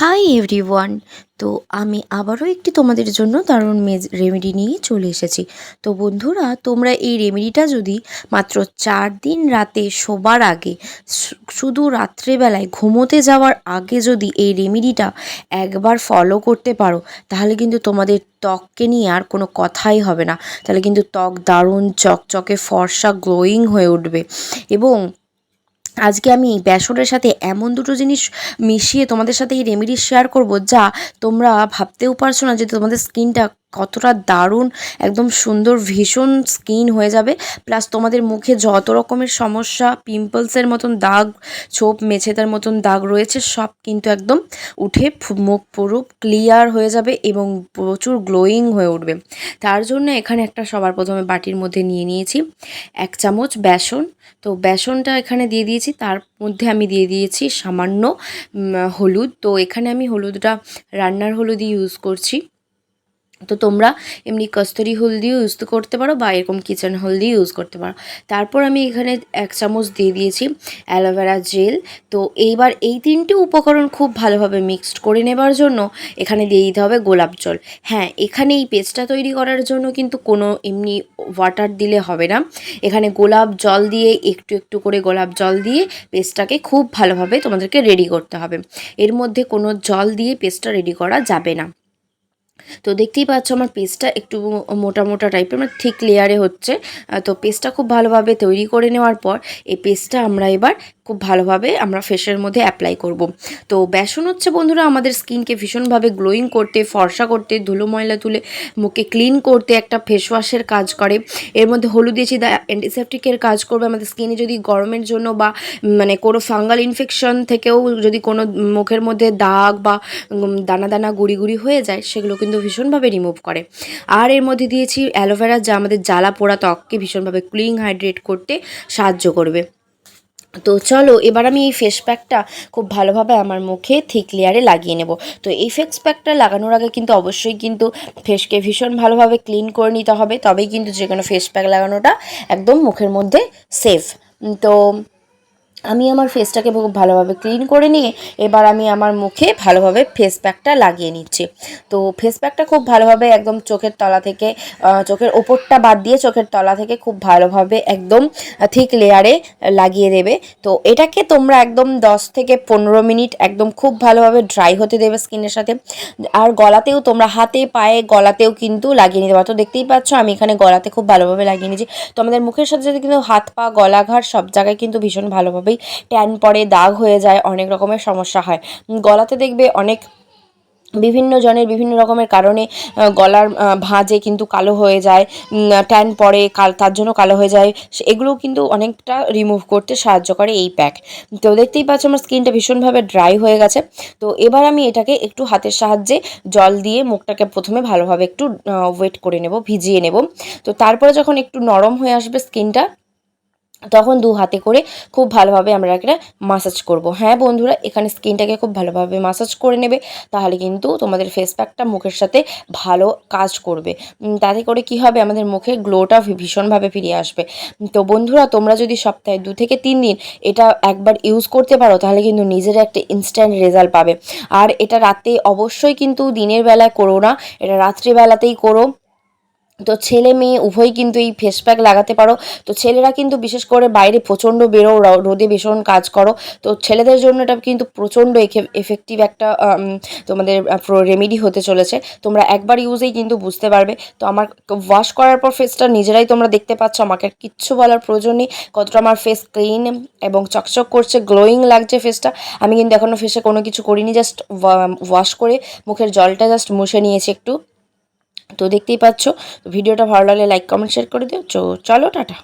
Hi everyone তো আমি আবারও একটি তোমাদের জন্য দারুণ মেজ রেমেডি নিয়ে চলে এসেছি। তো বন্ধুরা, তোমরা এই রেমেডিটা যদি মাত্র চার দিন রাতে শোবার আগে শুধু রাত্রেবেলায় ঘুমোতে যাওয়ার আগে যদি এই রেমেডিটা একবার ফলো করতে পারো, তাহলে কিন্তু তোমাদের ত্বককে নিয়ে আর কোনো কথাই হবে না। তাহলে কিন্তু ত্বক দারুণ চকচকে, ফর্সা গ্লোয়িং হয়ে উঠবে। এবং আজকে আমি বেসনের সাথে এমন দুটো জিনিস মিশিয়ে তোমাদের সাথে এই রেমেডি শেয়ার করব যা তোমরা ভাবতেও পারছ না যে তোমাদের স্কিনটা কতটা দারুণ, একদম সুন্দর, ভীষণ স্কিন হয়ে যাবে। প্লাস তোমাদের মুখে যত রকমের সমস্যা, পিম্পলসের মতন দাগ, ছোপ মেছেদার মতন দাগ রয়েছে, সব কিন্তু একদম উঠে মুখ পুরো ক্লিয়ার হয়ে যাবে এবং প্রচুর গ্লোয়িং হয়ে উঠবে। তার জন্য এখানে একটা সবার প্রথমে বাটির মধ্যে নিয়ে নিয়েছি এক চামচ বেসন। তো বেসনটা এখানে দিয়ে দিয়েছি, তার মধ্যে আমি দিয়ে দিয়েছি সামান্য হলুদ। তো এখানে আমি হলুদটা, রান্নার হলুদই ইউজ করছি। তো তোমরা এমনি কস্তুরি হলদিও ইউজ করতে পারো বা এরকম কিচেন হলদি ইউজ করতে পারো। তারপর আমি এখানে এক চামচ দিয়ে দিয়েছি অ্যালোভেরা জেল তো এইবার এই তিনটে উপকরণ খুব ভালোভাবে মিক্সড করে নেবার জন্য এখানে দিয়ে দিতে হবে গোলাপ জল। হ্যাঁ এখানে এই পেস্টটা তৈরি করার জন্য কিন্তু কোনো এমনি ওয়াটার দিলে হবে না। এখানে গোলাপ জল দিয়ে একটু একটু করে গোলাপ জল দিয়ে পেস্টটাকে খুব ভালোভাবে তোমাদেরকে রেডি করতে হবে। এর মধ্যে কোনো জল দিয়ে পেস্টটা রেডি করা যাবে না। তো দেখতেই পাচ্ছ আমার পেস্টটা একটু মোটা মোটা টাইপের মানে ঠিক লেয়ারে হচ্ছে। তো পেস্টটা খুব ভালোভাবে তৈরি করে নেওয়ার পর এই পেস্টটা আমরা এবার খুব ভালোভাবে আমরা ফেসের মধ্যে অ্যাপ্লাই করব। তো বেসন হচ্ছে বন্ধুরা আমাদের স্কিনকে ভীষণভাবে গ্লোয়িং করতে, ফর্সা করতে, ধুলো ময়লা তুলে মুখে ক্লিন করতে একটা ফেস ওয়াশের কাজ করে। এর মধ্যে হলুদ দিয়েছি দা অ্যান্টিসেপটিকের কাজ করবে। আমাদের স্কিনে যদি গরমের জন্য বা মানে কোনো ফাঙ্গাল ইনফেকশন থেকেও যদি কোনো মুখের মধ্যে দাগ বা দানা দানা গুড়ি গুড়ি হয়ে যায় সেগুলো কিন্তু ভীষণভাবে রিমুভ করে। আর এর মধ্যে দিয়েছি অ্যালোভেরা যা আমাদের জ্বালা পোড়া ত্বককে ভীষণভাবে ক্লিং হাইড্রেট করতে সাহায্য করবে। তো চলো, এবার আমি এই ফেস প্যাকটা খুব ভালোভাবে আমার মুখে থিক লেয়ারে লাগিয়ে নেব। তো এই ফেস প্যাকটা লাগানোর আগে কিন্তু অবশ্যই কিন্তু ফেসকে ভীষণ ভালোভাবে ক্লিন করে নিতে হবে, তবেই কিন্তু যে কোনো ফেস প্যাক লাগানোটা একদম মুখের মধ্যে সেফ তো আমি আমার ফেসটাকে খুব ভালোভাবে ক্লিন করে নিয়ে, এবার আমি আমার মুখে ভালোভাবে ফেস প্যাকটা লাগিয়ে নিচ্ছি। তো ফেস প্যাকটা খুব ভালোভাবে একদম চোখের তলা থেকে চোখের ওপরটা বাদ দিয়ে চোখের তলা থেকে খুব ভালোভাবে একদম থিক লেয়ারে লাগিয়ে দেবে। তো এটাকে তোমরা একদম দশ থেকে পনেরো মিনিট একদম খুব ভালোভাবে ড্রাই হতে দেবে স্কিনের সাথে। আর গলাতেও তোমরা হাতে, পায়ে, গলাতেও কিন্তু লাগিয়ে নিতে পারো। তো দেখতেই পাচ্ছ আমি এখানে গলাতে খুব ভালোভাবে লাগিয়ে নিয়েছি। তো আমাদের মুখের সাথে সাথে কিন্তু হাত পা গলা ঘাড় সব জায়গায় কিন্তু ভীষণ ভালোভাবেই ট্যান পড়ে দাগ হয়ে যায়, অনেক রকমের সমস্যা হয়। গলাতে দেখবে অনেক বিভিন্ন জনের বিভিন্ন রকমের কারণে গলার ভাঁজে কিন্তু কালো হয়ে যায় ট্যান পড়ে কাল, তার জন্য কালো হয়ে যায়। এগুলোও কিন্তু অনেকটা রিমুভ করতে সাহায্য করে এই প্যাক তো দেখতেই পাচ্ছ আমার স্কিনটা ভীষণভাবে ড্রাই হয়ে গেছে। তো এবার আমি এটাকে একটু হাতের সাহায্যে জল দিয়ে মুখটাকে প্রথমে ভালোভাবে একটু ওয়েট করে নেব, ভিজিয়ে নেব। তো তারপরে যখন একটু নরম হয়ে আসবে স্কিনটা তখন দু হাতে করে খুব ভালোভাবে আমরা একটা মাসাজ করব। হ্যাঁ বন্ধুরা, এখানে স্কিনটাকে খুব ভালোভাবে মাসাজ করে নেবে, তাহলে কিন্তু তোমাদের ফেস প্যাকটা মুখের সাথে ভালো কাজ করবে। তাতে করে কি হবে, আমাদের মুখের গ্লোটা ভীষণভাবে ফিরে আসবে। তো বন্ধুরা, তোমরা যদি সপ্তাহে দু থেকে তিন দিন এটা একবার ইউজ করতে পারো, তাহলে কিন্তু নিজের একটা ইনস্ট্যান্ট রেজাল্ট পাবে। আর এটা রাতে অবশ্যই কিন্তু দিনের বেলায় করো না, এটা রাত্রিবেলাতেই করো। তো ছেলে মেয়ে, উভয়ই কিন্তু এই ফেস প্যাক লাগাতে পারো। তো ছেলেরা কিন্তু বিশেষ করে বাইরে প্রচণ্ড বেরো রোদে ভীষণ কাজ করো। তো ছেলেদের জন্য এটা কিন্তু প্রচণ্ড এফেক্টিভ একটা তোমাদের রেমেডি হতে চলেছে। তোমরা একবার ইউজেই কিন্তু বুঝতে পারবে। তো আমার ওয়াশ করার পর ফেসটা নিজেরাই তোমরা দেখতে পাচ্ছ। আমাকে কিচ্ছু বলার প্রয়োজন নেই। কতটা আমার ফেস ক্লিন এবং চকচক করছে গ্লোয়িং লাগছে ফেসটা আমি কিন্তু এখনও ফেসে কোনো কিছু করিনি জাস্ট ওয়াশ করে মুখের জলটা জাস্ট মুছে নিয়েছি একটু। তো দেখতেই পাচ্ছ। ভিডিওটা ভালো লাগলে লাইক কমেন্ট শেয়ার করে দিও। চলো টাটা।